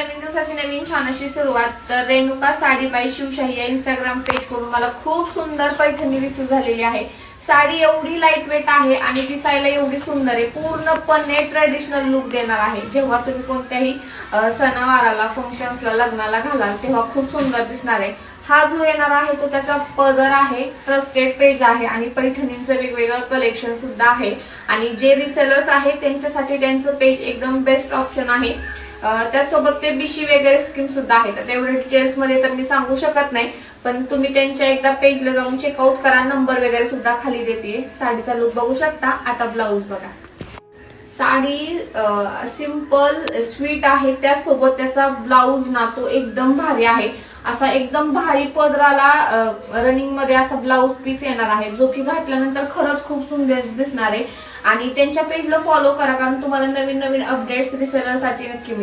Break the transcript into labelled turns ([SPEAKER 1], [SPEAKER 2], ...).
[SPEAKER 1] नवीन दिवसाची नवीन छान अशी सुरुवात. तर रेणुका साडी बाय शिवशाही या इंस्टाग्राम पेज करून मला खूप सुंदर पैठणी रिसीव झालेली आहे. साडी एवढी लाइट वेट आहे आणि दिसायला एवढी सुंदर आहे. पूर्णपणे ट्रेडिशनल लुक देणार आहे. जेव्हा तुम्ही कोणत्याही सणावाराला फंक्शन्सला लग्नाला घालाल तेव्हा खूप सुंदर दिसणार आहे. हा जो येणार आहे तो त्याचा पदर आहे ट्रस्टेड पेज आहे आणि पैठणींचं वेगवेगळं कलेक्शन सुद्धा आहे. आणि जे रिसेलर्स आहेत त्यांच्यासाठी त्यांचं पेज एकदम बेस्ट ऑप्शन आहे. त्यासोबत ते बिशी वगैरे स्कीम सुद्धा आहे तर तेवढे डिटेल्समध्ये तर मी सांगू शकत नाही पण तुम्ही त्यांच्या एकदा पेजला जाऊन चेकआउट करा. नंबर वगैरे सुद्धा खाली देते. साडीचा लुक बघू शकता. आता ब्लाऊज बघा. साडी सिंपल स्वीट आहे. त्यासोबत त्याचा ब्लाऊज ना तो एकदम भारी आहे. असा एकदम भारी पदराला रनिंगमध्ये असा ब्लाऊज पीस येणार आहे. जो की घातल्यानंतर खरंच खूप सुंदर दिसणार आहे. आणि त्यांच्या पेजला फॉलो करा कारण तुम्हाला नवीन नवीन अपडेट्स रिसेलरसाठी नक्की